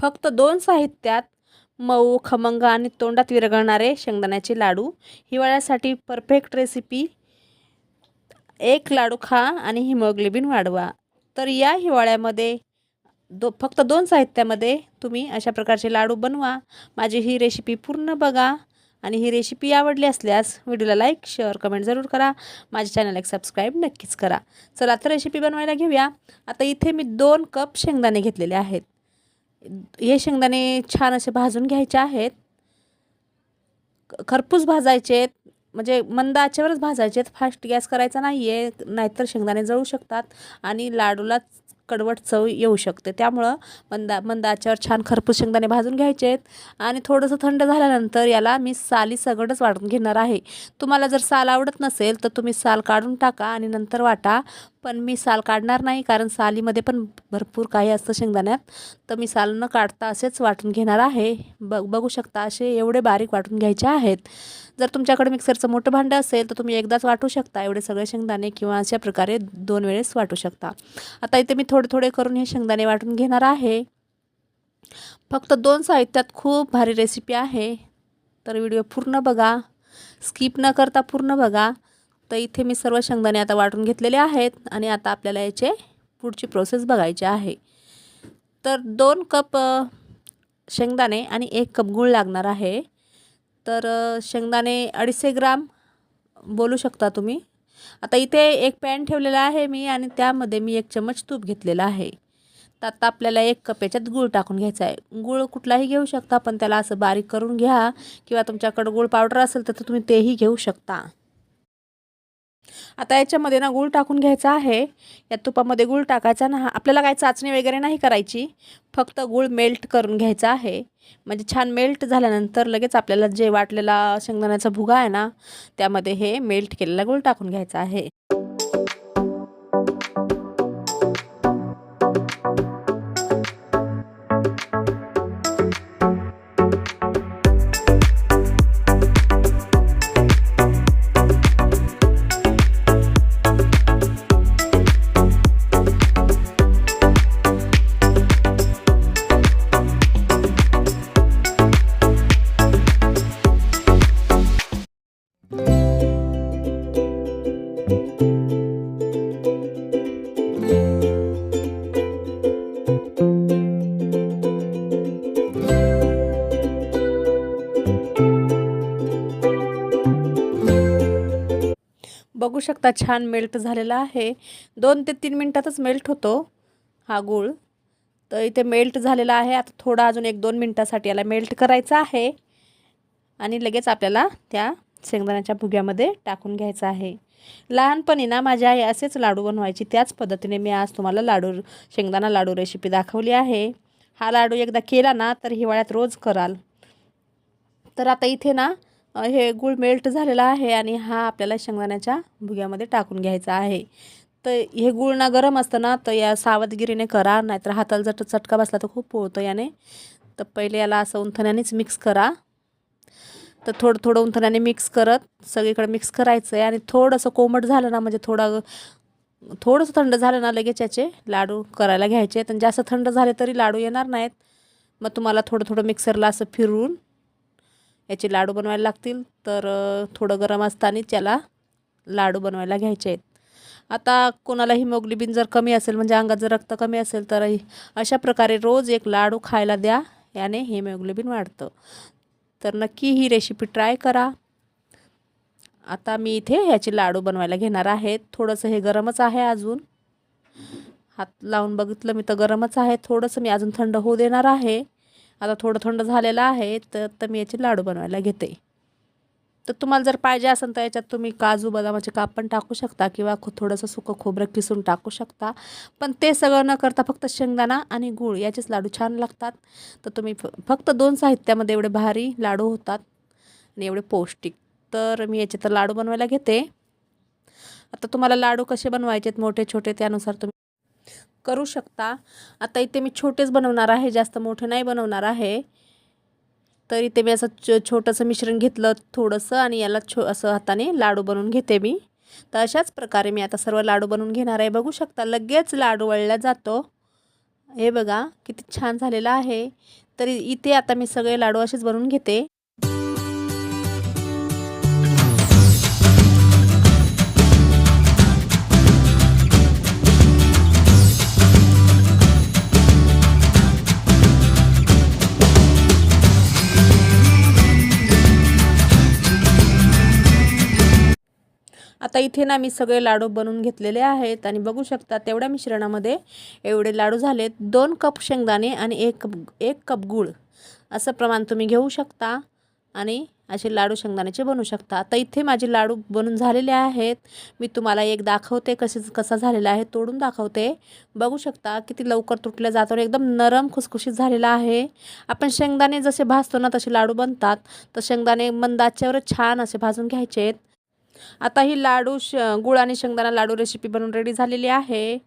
फक्त दोन साहित्यात मऊ खमंग आणि तोंडात विरघळणारे शेंगदाण्याचे लाडू. हिवाळ्यासाठी परफेक्ट रेसिपी. एक लाडू खा आणि हिमोग्लोबिन वाढवा. तर या हिवाळ्यामध्ये दो फक्त दोन साहित्यामध्ये तुम्ही अशा प्रकारचे लाडू बनवा. माझी ही रेसिपी पूर्ण बघा आणि ही रेसिपी आवडली असल्यास व्हिडिओला लाईक शेअर कमेंट जरूर करा. माझ्या चॅनल एक सबस्क्राईब नक्कीच करा. चला आता रेसिपी बनवायला घेऊया. आता इथे मी दोन कप शेंगदाणे घेतलेले आहेत. हे शेंगदाणे छान असे भाजून घ्यायचे आहेत. खरपूस भाजायचे आहेत. म्हणजे मंद आचेवरच भाजायचे आहेत. फास्ट गॅस करायचा नाही आहे नाहीतर शेंगदाणे जळू शकतात. आणि लाडूला कडवट चव येऊ शकते. त्यामुळं मंदा मंद छान खरपूस शेंगदाणे भाजून घ्यायचे आहेत. आणि थोडंसं थंड झाल्यानंतर याला मी साली सगळंच वाटून घेणार आहे. तुम्हाला जर साल आवडत नसेल तर तुम्ही साल काढून टाका आणि नंतर वाटा. पण मी साल काढणार नाही कारण सालीमध्ये पण भरपूर काही असतं शेंगदाण्यात. तर मी साल न काढता असेच वाटून घेणार आहे. बघ बघू शकता असे एवढे बारीक वाटून घ्यायचे आहेत. जर तुमच्याकडे मिक्सरचं मोठं भांडं असेल तर तुम्ही एकदाच वाटू शकता. एवढे सगळे शेंगदाणे किंवा अशा प्रकारे दोन वेळेस वाटू शकता. आता इथे मी थोडे थोडे करून हे शेंगदाणे वाटून घेणार आहे. फक्त दोन साहित्यात खूप भारी रेसिपी आहे. तर व्हिडिओ पूर्ण बघा. स्किप न करता पूर्ण बघा. तर इथे मी सर्व शेंगदाणे आता वाटून घेतलेले आहेत आणि आता आपल्याला याचे पुढची प्रोसेस बघायची आहे. तर दोन कप शेंगदाणे आणि एक कप गूळ लागणार आहे. तर शेंगदाणे अडीचशे ग्राम बोलू शकता तुम्ही. आता इथे एक पॅन ठेवलेला आहे मी आणि त्यामध्ये मी एक चमच तूप घेतलेला आहे. तर आता आपल्याला एक कप याच्यात गूळ टाकून घ्यायचा आहे. गूळ कुठलाही घेऊ शकता पण त्याला असं बारीक करून घ्या किंवा तुमच्याकडं गूळ पावडर असेल तर तुम्ही तेही घेऊ शकता. आता याच्यामध्ये ना गूळ टाकून घ्यायचा आहे. या तुपामध्ये गूळ टाकायचा ना आपल्याला काही चाचणी वगैरे नाही करायची. फक्त गूळ मेल्ट करून घ्यायचा आहे. म्हणजे छान मेल्ट झाल्यानंतर लगेच आपल्याला जे वाटलेला शेंगदाण्याचा भुगा आहे ना त्यामध्ये हे मेल्ट केलेला गूळ टाकून घ्यायचा आहे. बघू शकता छान मेल्ट झालेला आहे. दोन ते तीन मिनटातच मेल्ट होतो हा गूळ. तर इथे मेल्ट झालेला आहे. आता थोडा अजून एक दोन मिनटासाठी याला मेल्ट करायचा आहे. आणि लगेच आपल्याला त्या शेंगदाण्याच्या भुग्यामध्ये टाकून घ्यायचं आहे. लहानपणी ना माझ्या आई असेच लाडू बनवायची. त्याच पद्धतीने मी आज तुम्हाला लाडू शेंगदाणा लाडू रेसिपी दाखवली आहे. हा लाडू एकदा केला ना तर हिवाळ्यात रोज कराल. तर आता इथे ना हे गूळ मेल्ट झालेला आहे आणि हा आपल्याला शेंगदाण्याच्या भुग्यामध्ये टाकून घ्यायचा आहे. तर हे गूळ ना गरम असतं ना तर या सावधगिरीने करा नाहीतर हाताला जर चटका बसला तर खूप पोळतं याने. तर पहिले याला असं उंथण्यानेच मिक्स करा. तर थोडं थोडं उंथण्याने मिक्स करत सगळीकडे मिक्स करायचं आहे आणि थोडंसं कोमट झालं ना म्हणजे थोडं थोडंसं थंड झालं ना लगेच याचे लाडू करायला घ्यायचे. आणि जास्त थंड झाले तरी लाडू येणार नाहीत. मग तुम्हाला थोडं थोडं मिक्सरला असं फिरवून याचे लाडू बनवायला लागतील. तर थोडं गरम असतानाच याला लाडू बनवायला घ्यायचे आहेत. आता कोणाला हिमोग्लोबिन जर कमी असेल म्हणजे अंगात जर रक्त कमी असेल तर अशा प्रकारे रोज एक लाडू खायला द्या. याने हिमोग्लोबिन वाढतं. तर नक्की ही रेसिपी ट्राय करा. आता मी इथे ह्याचे लाडू बनवायला घेणार आहे. थोडंसं हे गरमच आहे अजून. हात लावून बघितलं मी तर गरमच आहे. थोडंसं मी अजून थंड होऊ देणार आहे. आता थोडं थंड झालेलं आहे तर तर मी याचे लाडू बनवायला घेते. तर तुम्हाला जर पाहिजे असेल तर याच्यात तुम्ही काजू बदामाचे काप पण टाकू शकता किंवा खो थोडंसं सुकं खोबरं किसून टाकू शकता. पण ते सगळं न करता फक्त शेंगदाणा आणि गूळ याचेच लाडू छान लागतात. तर तुम्ही फ फक्त दोन साहित्यामध्ये एवढे भारी लाडू होतात आणि एवढे पौष्टिक. तर मी याचे तर लाडू बनवायला घेते. आता तुम्हाला लाडू कसे बनवायचे आहेत मोठे छोटे त्यानुसार तुम्ही करू शकता. आता इथे मी छोटेच बनवणार आहे जास्त मोठे नाही बनवणार आहे. तर इथे मी असं छ छोटंसं मिश्रण घेतलं थोडंसं आणि याला छो असं हाताने लाडू बनवून घेते मी. तर अशाच प्रकारे मी आता सर्व लाडू बनवून घेणार आहे. बघू शकता लगेच लाडू वळला जातो. हे बघा किती छान झालेलं आहे. तरी इथे आता मी सगळे लाडू असेच बनवून घेते. आता इथे ना मी सगळे लाडू बनवून घेतलेले आहेत आणि बघू शकता तेवढ्या मिश्रणामध्ये एवढे लाडू झालेत. दोन कप शेंगदाणे आणि एक कप एक कप गूळ. असं प्रमाण तुम्ही घेऊ शकता आणि असे लाडू शेंगदाण्याचे बनवू शकता. आता इथे माझे लाडू बनून झालेले आहेत. मी तुम्हाला एक दाखवते कसे कसा झालेला आहे तोडून दाखवते. बघू शकता किती लवकर तुटल्या जातो एकदम नरम खुसखुशीत झालेला आहे. आपण शेंगदाणे जसे भाजतो ना तसे लाडू बनतात. तर शेंगदाणे मंदाच्यावर छान असे भाजून घ्यायचे आहेत आता ही लाडू श गुळ आणि शेंगदाणा लाडू रेसिपी बनवून रेडी झालेली आहे.